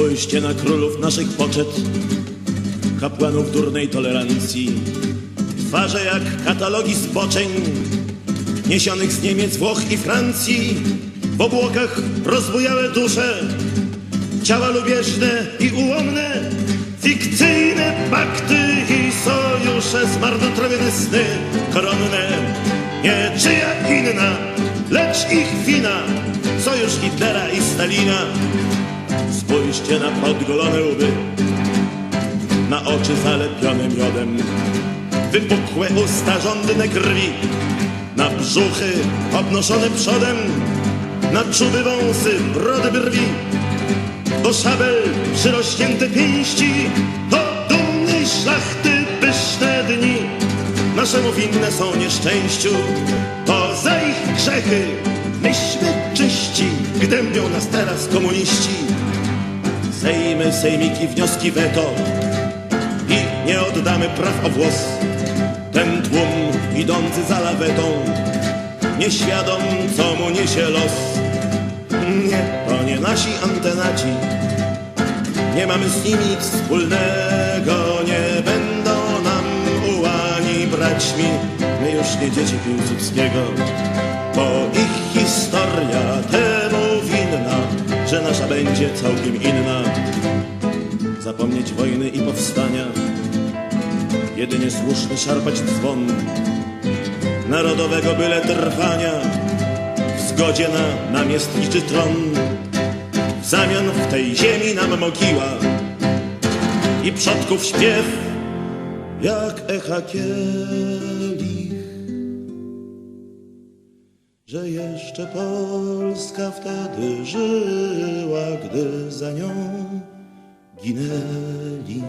Spójrzcie na królów naszych poczet, kapłanów durnej tolerancji. Twarze jak katalogi zboczeń, niesionych z Niemiec, Włoch i Francji. W obłokach rozbujałe dusze, ciała lubieżne i ułomne, fikcyjne pakty i sojusze, zmarnotrawione sny koronne. Nie czyja inna, lecz ich wina, sojusz Hitlera i Stalina. Spójrzcie na podgolone łby, na oczy zalepione miodem, wypukłe usta żądne krwi, na brzuchy obnoszone przodem, na czuby wąsy, brody brwi, do szabel przyrośnięte pięści, do dumnej szlachty pyszne dni. Naszemu winne są nieszczęściu, to za ich grzechy myśmy czyści, gnębią nas teraz komuniści. Sejmy, sejmiki, wnioski weto i nie oddamy praw o włos. Ten tłum idący za lawetą, nieświadom co mu niesie los. Nie, to nie nasi antenaci, nie mamy z nimi nic wspólnego, nie będą nam ułani braćmi, my już nie dzieci Piłsudskiego, bo ich historia że nasza będzie całkiem inna. Zapomnieć wojny i powstania, jedynie słuszny szarpać dzwon narodowego byle trwania, w zgodzie na namiestniczy tron. W zamian w tej ziemi nam mogiła i przodków śpiew, jak echa kielich, że jeszcze Polska wtedy żyła, gdy za nią ginęli.